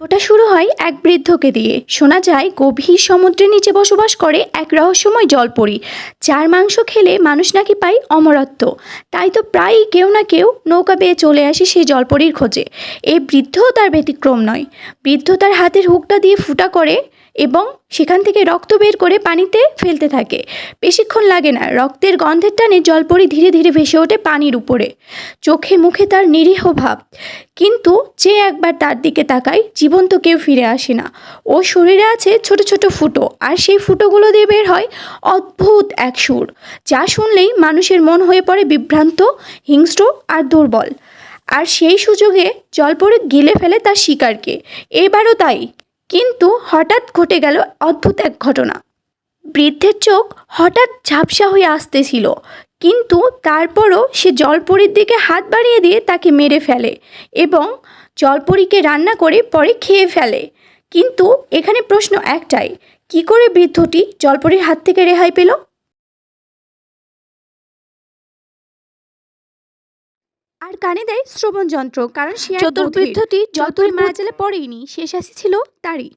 ওটা শুরু হয় এক বৃদ্ধকে দিয়ে। শোনা যায়, গভীর সমুদ্রের নিচে বসবাস করে এক রহস্যময় জলপরি। চার মাংস খেলে মানুষ নাকি পায় অমরত্ব। তাই তো প্রায়ই কেউ না কেউ নৌকা পেয়ে চলে আসে সেই জলপরির খোঁজে। এই বৃদ্ধও তার ব্যতিক্রম নয়। বৃদ্ধ তার হাতের হুকটা দিয়ে ফুটা করে এবং সেখান থেকে রক্ত বের করে পানিতে ফেলতে থাকে। বেশিক্ষণ লাগে না, রক্তের গন্ধের টানে জলপরি ধীরে ধীরে ভেসে ওঠে পানির উপরে। চোখে মুখে তার নিরীহ ভাব। কিন্তু যে একবার তার দিকে তাকায়, জীবন্ত কেউ ফিরে আসে না। ও শরীরে আছে ছোট ছোট ফুটো, আর সেই ফুটোগুলো দিয়ে বের হয় অদ্ভুত এক সুর, যা শুনলেই মানুষের মন হয়ে পড়ে বিভ্রান্ত, হিংস্র আর দুর্বল। আর সেই সুযোগে জলপরে গিলে ফেলে তার শিকারকে। এবারও তাই। কিন্তু হঠাৎ ঘটে গেল অদ্ভুত এক ঘটনা। বৃদ্ধের চোখ হঠাৎ ঝাপসা হয়ে আসতেছিল, কিন্তু তারপরও সে জলপরির দিকে হাত বাড়িয়ে দিয়ে তাকে মেরে ফেলে এবং জলপরিকে রান্না করে পরে খেয়ে ফেলে। কিন্তু এখানে প্রশ্ন একটাই, কি করে বৃদ্ধটি জলপরির হাত থেকে রেহাই পেল? আর কানে দেয় শ্রবণ যন্ত্র কারণ সে চতুর্বৃদ্ধটি যতই মারা গেলে পড়েইনি শেষ আসি ছিল তারই।